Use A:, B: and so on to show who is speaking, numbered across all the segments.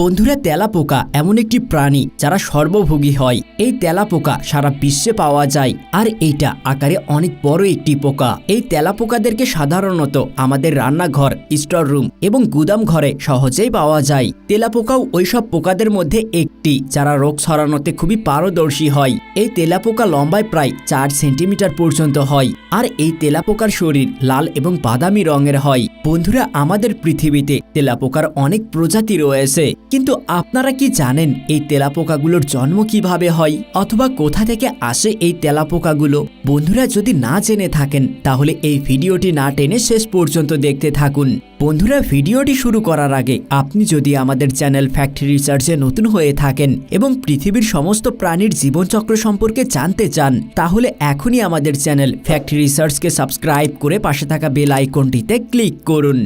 A: বন্ধুরা তেলাপোকা এমন একটি প্রাণী যারা সর্বভোগী হয়। এই তেলাপোকা সারা বিশ্বে পাওয়া যায় আর এইটা আকারে অনেক বড় একটি পোকা। এই তেলাপোকাদেরকে সাধারণত আমাদের রান্নাঘর, স্টোর রুম এবং গুদাম ঘরে সহজেই পাওয়া যায়। তেলাপোকাও ওইসব পোকাদের মধ্যে একটি যারা রোগ ছড়ানোতে খুবই পারদর্শী হয়। এই তেলাপোকা লম্বায় প্রায় চার সেন্টিমিটার পর্যন্ত হয় আর এই তেলাপোকার শরীর লাল এবং বাদামি রঙের হয়। বন্ধুরা, আমাদের পৃথিবীতে তেলাপোকার অনেক প্রজাতি রয়েছে। কিন্তু আপনারা কি জানেন এই তেলাপোকাগুলোর জন্ম কীভাবে হয়? অথবা কোথা থেকে আসে এই তেলাপোকাগুলো? বন্ধুরা যদি না জেনে থাকেন, তাহলে এই ভিডিওটি না টেনে শেষ পর্যন্ত দেখতে থাকুন। বন্ধুরা, ভিডিওটি শুরু করার আগে আপনি যদি আমাদের চ্যানেল ফ্যাক্টরি রিসার্চে নতুন হয়ে থাকেন এবং পৃথিবীর সমস্ত প্রাণীর জীবনচক্র সম্পর্কে জানতে চান, তাহলে এখনই আমাদের চ্যানেল ফ্যাক্টরি রিসার্চকে সাবস্ক্রাইব করে পাশে থাকা বেল আইকনটিতে ক্লিক করুন।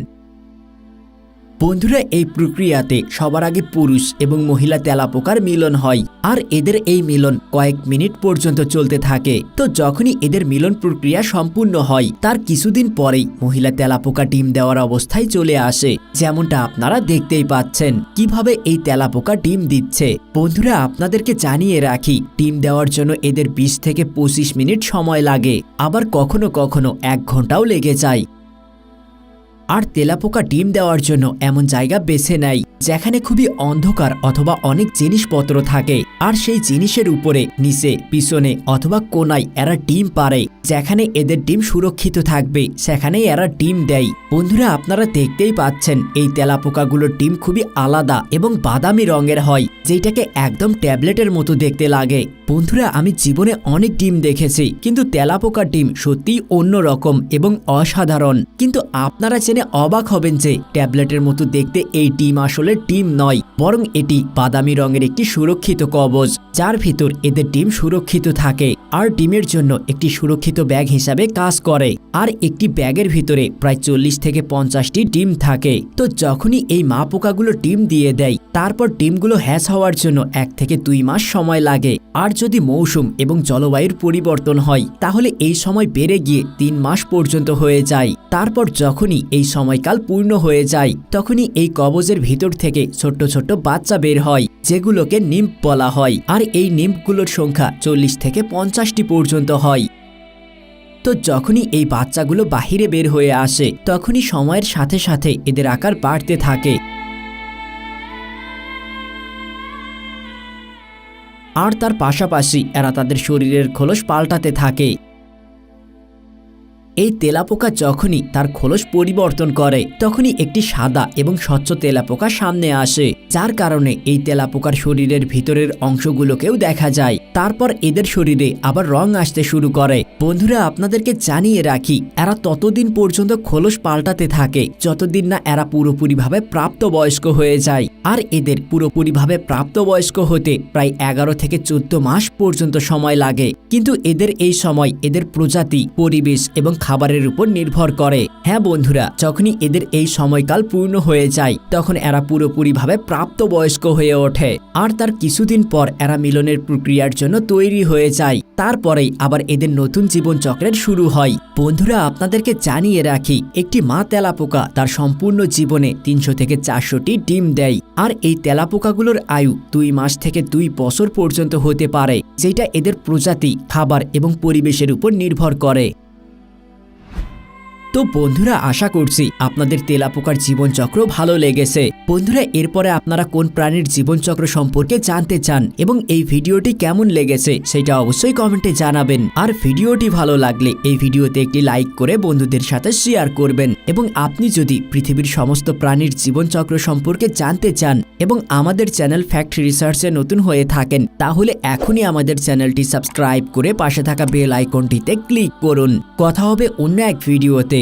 A: বন্ধুরা, এই প্রক্রিয়াতে সবার আগে পুরুষ এবং মহিলা তেলাপোকার মিলন হয় আর এদের এই মিলন কয়েক মিনিট পর্যন্ত চলতে থাকে। তো যখনই এদের মিলন প্রক্রিয়া সম্পূর্ণ হয়, তার কিছুদিন পরেই মহিলা তেলাপোকা ডিম দেওয়ার অবস্থায় চলে আসে। যেমনটা আপনারা দেখতেই পাচ্ছেন, কীভাবে এই তেলাপোকা ডিম দিচ্ছে। বন্ধুরা, আপনাদেরকে জানিয়ে রাখি, ডিম দেওয়ার জন্য এদের বিশ থেকে পঁচিশ মিনিট সময় লাগে। আবার কখনো কখনো এক ঘন্টাও লেগে যায়। আর তেলাপোকা ডিম দেওয়ার জন্য এমন জায়গা বেছে নেয়, যেখানে খুবই অন্ধকার অথবা অনেক জিনিসপত্র থাকে। আর সেই জিনিসের উপরে, নিচে, পিছনে অথবা কোনায় এরা ডিম পারে যেখানে এদের ডিম সুরক্ষিত থাকবে, সেখানেই এরা ডিম দেয়। বন্ধুরা, আপনারা দেখতেই পাচ্ছেন, এই তেলাপোকাগুলোর ডিম খুবই আলাদা এবং বাদামি রঙের হয় যেটাকে একদম ট্যাবলেটের মতো দেখতে লাগে। বন্ধুরা, আমি জীবনে অনেক ডিম দেখেছি, কিন্তু তেলাপোকার ডিম সত্যিই অন্যরকম এবং অসাধারণ। কিন্তু আপনারা জেনে অবাক হবেন যে ট্যাবলেটের মতো দেখতে এই ডিম আসলে ডিম নয়, বরং এটি বাদামি রঙের একটি সুরক্ষিত কবচ যার ভিতর এদের ডিম সুরক্ষিত থাকে আর ডিমের জন্য একটি সুরক্ষিত ব্যাগ হিসাবে কাজ করে। আর একটি ব্যাগের ভিতরে প্রায় চল্লিশ থেকে পঞ্চাশটি ডিম থাকে। তো যখনই এই মা পোকাগুলো ডিম দিয়ে দেয়, তারপর ডিমগুলো হ্যাস হওয়ার জন্য এক থেকে দুই মাস সময় লাগে। আর যদি মৌসুম এবং জলবায়ুর পরিবর্তন হয়, তাহলে এই সময় বেড়ে গিয়ে তিন মাস পর্যন্ত হয়ে যায়। তারপর যখনই এই সময়কাল পূর্ণ হয়ে যায়, তখনই এই কবজের ভিতর থেকে ছোট্ট ছোট্ট বাচ্চা বের হয়, যেগুলোকে নিম্প বলা হয়, আর এই নিম্পগুলোর সংখ্যা চল্লিশ থেকে পঞ্চাশটি পর্যন্ত হয়। তো যখনই এই বাচ্চাগুলো বাহিরে বের হয়ে আসে, তখনই সময়ের সাথে সাথে এদের আকার বাড়তে থাকে। আর তার পাশাপাশি এরা তাদের শরীরের খোলস পাল্টাতে থাকে। এই তেলাপোকা যখনই তার খোলস পরিবর্তন করে, তখনই একটি সাদা এবং স্বচ্ছ তেলাপোকা সামনে আসে, যার কারণে এই তেলাপোকার শরীরের ভিতরের অংশগুলোকেও দেখা যায়। তারপর এদের শরীরে আবার রং আসতে শুরু করে। বন্ধুরা, আপনাদেরকে জানিয়ে রাখি, এরা ততদিন পর্যন্ত খোলস পাল্টাতে থাকে, যতদিন না এরা পুরোপুরিভাবে প্রাপ্তবয়স্ক হয়ে যায়। আর এদের পুরোপুরিভাবে প্রাপ্তবয়স্ক হতে প্রায় এগারো থেকে চোদ্দ মাস পর্যন্ত সময় লাগে। কিন্তু এদের এই সময় এদের প্রজাতি, পরিবেশ এবং খাবারের উপর নির্ভর করে। হ্যাঁ বন্ধুরা, যখনই এদের এই সময়কাল পূর্ণ হয়ে যায়, তখন এরা পুরোপুরিভাবে প্রাপ্তবয়স্ক হয়ে ওঠে। আর তার কিছুদিন পর এরা মিলনের প্রক্রিয়ার জন্য তৈরি হয়ে যায়। তারপরেই আবার এদের নতুন জীবন চক্রের শুরু হয়। বন্ধুরা, আপনাদেরকে জানিয়ে রাখি, একটি মা তেলাপোকা তার সম্পূর্ণ জীবনে তিনশো থেকে চারশোটি ডিম দেয়। আর এই তেলাপোকাগুলোর আয়ু দুই মাস থেকে দুই বছর পর্যন্ত হতে পারে, যেটা এদের প্রজাতি, খাবার এবং পরিবেশের উপর নির্ভর করে। তো বন্ধুরা, আশা করছি আপনাদের তেলাপোকার জীবনচক্র ভালো লেগেছে। বন্ধুরা, এরপরে আপনারা কোন প্রাণীর জীবনচক্র সম্পর্কে জানতে চান এবং এই ভিডিওটি কেমন লেগেছে, সেটা অবশ্যই কমেন্টে জানাবেন। আর ভিডিওটি ভালো লাগলে এই ভিডিওতে একটি লাইক করে বন্ধুদের সাথে শেয়ার করবেন। এবং আপনি যদি পৃথিবীর সমস্ত প্রাণীর জীবনচক্র সম্পর্কে জানতে চান এবং আমাদের চ্যানেল ফ্যাক্ট রিসার্চে নতুন হয়ে থাকেন, তাহলে এখনই আমাদের চ্যানেলটি সাবস্ক্রাইব করে পাশে থাকা বেল আইকনটিতে ক্লিক করুন। কথা হবে অন্য এক ভিডিওতে।